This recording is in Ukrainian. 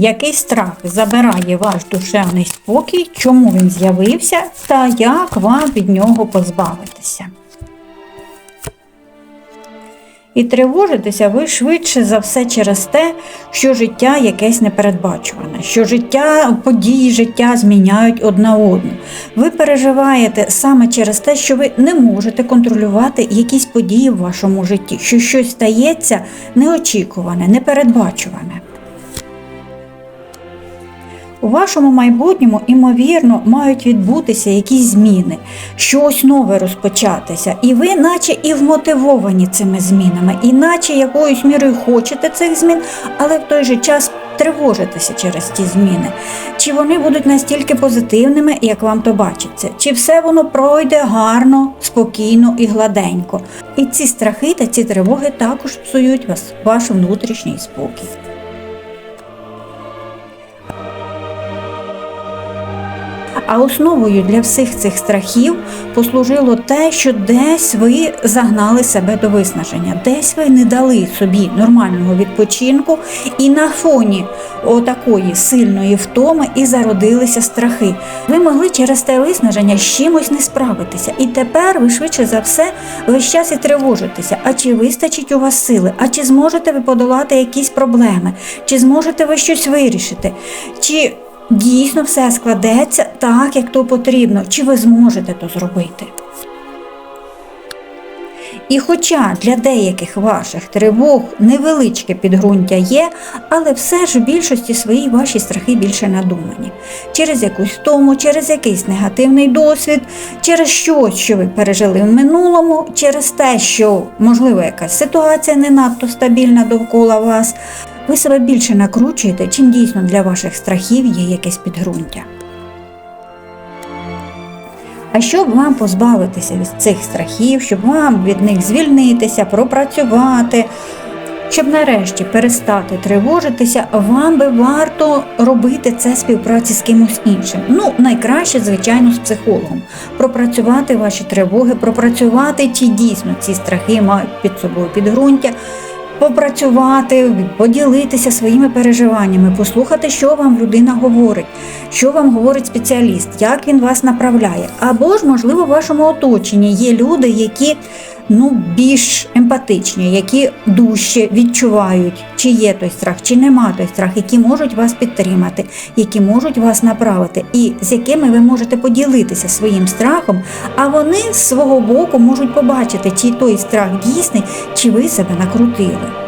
Який страх забирає ваш душевний спокій, чому він з'явився та як вам від нього позбавитися? І тривожитеся ви швидше за все через те, що життя якесь непередбачуване, що життя, події життя зміняють одна одну. Ви переживаєте саме через те, що ви не можете контролювати якісь події в вашому житті, що щось стається неочікуване, непередбачуване. У вашому майбутньому, імовірно, мають відбутися якісь зміни, щось нове розпочатися, і ви, наче і вмотивовані цими змінами, і наче якоюсь мірою хочете цих змін, але в той же час тривожитеся через ті зміни. Чи вони будуть настільки позитивними, як вам то бачиться? Чи все воно пройде гарно, спокійно і гладенько? І ці страхи та ці тривоги також псують вас, ваш внутрішній спокій. А основою для всіх цих страхів послужило те, що десь ви загнали себе до виснаження, десь ви не дали собі нормального відпочинку, і на фоні отакої сильної втоми і зародилися страхи. Ви могли через те виснаження з чимось не справитися. І тепер ви швидше за все весь час і тривожитеся. А чи вистачить у вас сили? А чи зможете ви подолати якісь проблеми? Чи зможете ви щось вирішити? Чи дійсно все складеться так, як то потрібно, чи ви зможете то зробити. І хоча для деяких ваших тривог невеличке підґрунтя є, але все ж в більшості своїй ваші страхи більше надумані. Через якусь втому, через якийсь негативний досвід, через щось, що ви пережили в минулому, через те, що, можливо, якась ситуація не надто стабільна довкола вас, ви себе більше накручуєте, чим дійсно для ваших страхів є якесь підґрунтя. А щоб вам позбавитися від цих страхів, щоб вам від них звільнитися, пропрацювати, щоб нарешті перестати тривожитися, вам би варто робити це співпраці з кимось іншим. Ну, найкраще, звичайно, з психологом. Пропрацювати ваші тривоги, пропрацювати, чи дійсно ці страхи мають під собою підґрунтя попрацювати, поділитися своїми переживаннями, послухати, що вам людина говорить, що вам говорить спеціаліст, як він вас направляє. Або ж, можливо, в вашому оточенні є люди, які ну, більш емпатичні, які дужче відчувають, чи є той страх, чи нема той страх, які можуть вас підтримати, які можуть вас направити, і з якими ви можете поділитися своїм страхом, а вони з свого боку можуть побачити, чи той страх дійсний, чи ви себе накрутили.